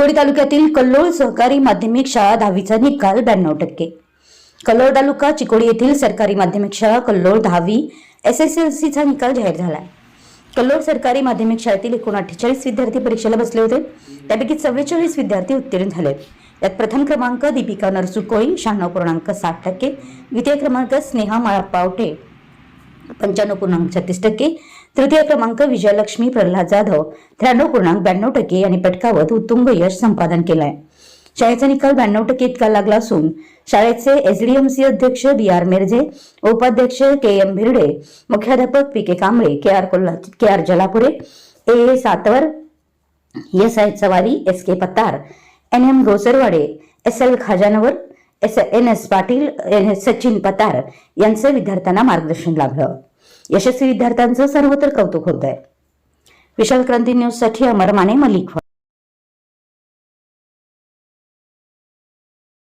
चिकोडी तालुक्यातील कल्लोळ सहकारी माध्यमिक शाळा दहावीचा निकाल ब्याण्णव टक्के. कल्लोळ तालुका चिकोडी येथील सरकारी माध्यमिक शाळा कल्लोळ दहावी एस एस एल सीचा निकाल जाहीर झाला आहे कल्लोळ सरकारी माध्यमिक शाळेतील एकूण अठ्ठेचाळीस विद्यार्थी परीक्षेला बसले होते. त्यापैकी चव्वेचाळीस विद्यार्थी उत्तीर्ण झाले. यात प्रथम क्रमांक दीपिका नरसुकोळी शहाण्णव पूर्णांक साठ टक्के द्वितीय क्रमांक स्नेहा माळपावटे पंच्याण्णव पूर्णांक छत्तीस टक्के तृतीय क्रमांक विजयलक्ष्मी प्रल्हाद जाधव त्र्याण्णव पूर्णांक ब्याण्णव टक्के यांनी पटकावत उत्तुंग यश संपादन केलंय. शाळेचा निकाल ब्याण्णव टक्के इतका लागला असून शाळेचे एसडीएमसी अध्यक्ष बी आर मिरजे उपाध्यक्ष के एम भिरडे मुख्याध्यापक P K Kamble K R Kolha K R Jalapure A A Satavar S I Chavari S K Pattar N M Gosarwade S L Khajanvar S N S Patil N S Sachin Patar यांचं विद्यार्थ्यांना मार्गदर्शन लाभलं. यशस्वी विद्यार्थ्यांचं सर्वत्र कौतुक होत आहे विशाल क्रांती न्यूजसाठी अमर माने मलिक